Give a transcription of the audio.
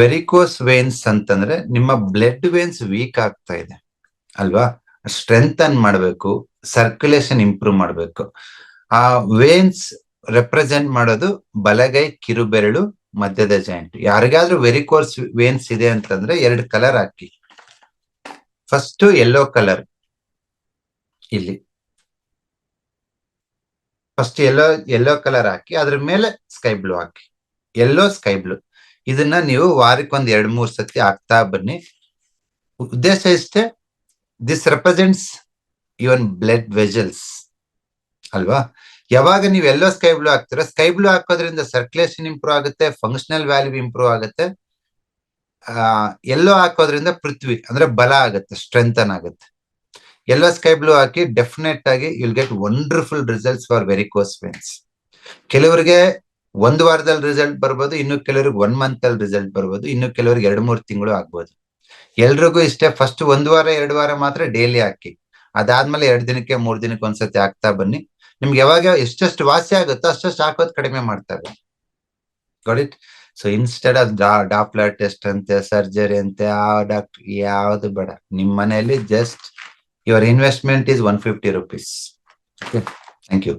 Varicose veins ಅಂತಂದ್ರೆ ನಿಮ್ಮ blood veins weak ಆಗ್ತಾ ಇದೆ, ಅಲ್ವಾ? ಸ್ಟ್ರೆಂತ್ ಅನ್ ಮಾಡಬೇಕು ಸರ್ಕ್ಯುಲೇಷನ್ ಇಂಪ್ರೂವ್ ಮಾಡಬೇಕು. ಆ ವೇನ್ಸ್ ರೆಪ್ರೆಸೆಂಟ್ ಮಾಡೋದು ಬಲಗೈ, ಕಿರುಬೆರಳು, ಮಧ್ಯದ ಜಾಯಿಂಟ್ ಯಾರಿಗಾದ್ರೂ ವೆರಿಕೋರ್ಸ್ ವೇನ್ಸ್ ಇದೆ ಅಂತಂದ್ರೆ ಎರಡು ಕಲರ್ ಹಾಕಿ. ಫಸ್ಟ್ ಯೆಲ್ಲೋ ಕಲರ್ ಇಲ್ಲಿ. ಫಸ್ಟ್ ಎಲ್ಲೋ ಯೆಲ್ಲೋ ಕಲರ್ ಹಾಕಿ, ಅದ್ರ ಮೇಲೆ ಸ್ಕೈ ಬ್ಲೂ ಹಾಕಿ. ಎಲ್ಲೋ ಸ್ಕೈ ಬ್ಲೂ ಇದನ್ನ ನೀವು ವಾರಕ್ಕೊಂದ್ ಎರಡು, ಮೂರು ಸತಿ ಆಗ್ತಾ ಬನ್ನಿ. ಉದ್ದೇಶ ಇಷ್ಟೇ this represents even blood vessels ಅಲ್ವಾ? ಯಾವಾಗ ನೀವು ಎಲ್ಲೋ ಸ್ಕೈ ಬ್ಲೂ ಹಾಕ್ತೀರ ಸ್ಕೈ ಬ್ಲೂ ಹಾಕೋದ್ರಿಂದ ಸರ್ಕ್ಯುಲೇಷನ್ ಇಂಪ್ರೂವ್ ಆಗುತ್ತೆ ಫಂಕ್ಷನಲ್ ವ್ಯಾಲ್ಯೂ ಇಂಪ್ರೂವ್ ಆಗುತ್ತೆ. ಎಲ್ಲೋ ಹಾಕೋದ್ರಿಂದ ಪೃಥ್ವಿ, ಅಂದ್ರೆ ಬಲ ಆಗುತ್ತೆ ಸ್ಟ್ರೆಂಥನ್ ಆಗುತ್ತೆ. ಎಲ್ಲೋ ಸ್ಕೈ ಬ್ಲೂ ಹಾಕಿ ಡೆಫಿನೆಟ್ ಆಗಿ you'll get wonderful results for very varicose veins ಕೆಲವರಿಗೆ ಒಂದು ವಾರದಲ್ಲಿ ರಿಸಲ್ಟ್ ಬರ್ಬೋದು, ಇನ್ನು ಕೆಲವರಿಗೆ ಒನ್ ಮಂತ್ ಅಲ್ಲಿ ರಿಸಲ್ಟ್ ಬರ್ಬೋದು, ಇನ್ನು ಕೆಲವರಿಗೆ ಎರಡು ಮೂರು ತಿಂಗಳು ಆಗ್ಬೋದು. ಎಲ್ರಿಗೂ ಇಷ್ಟೇ ಫಸ್ಟ್ ಒಂದು ವಾರ, ಎರಡು ವಾರ ಮಾತ್ರ ಡೈಲಿ ಹಾಕಿ. ಅದಾದ್ಮೇಲೆ ಎರಡು ದಿನಕ್ಕೆ, ಮೂರ್ ದಿನಕ್ಕೆ ಒಂದ್ಸತಿ ಹಾಕ್ತಾ ಬನ್ನಿ. ನಿಮ್ಗೆ ಯಾವಾಗ ಎಷ್ಟೆಷ್ಟು ವಾಸಿ ಆಗುತ್ತೋ ಅಷ್ಟಷ್ಟು ಹಾಕೋದ್ ಕಡಿಮೆ ಮಾಡ್ತಾರೆ. So instead of Doppler test ಅಂತೆ ಸರ್ಜರಿ ಅಂತೆ, ಆ ಡಾಕ್ಟರ್ ಯಾವ್ದು ಬೇಡ. ನಿಮ್ ಮನೆಯಲ್ಲಿ just your investment is one fifty rupees thank you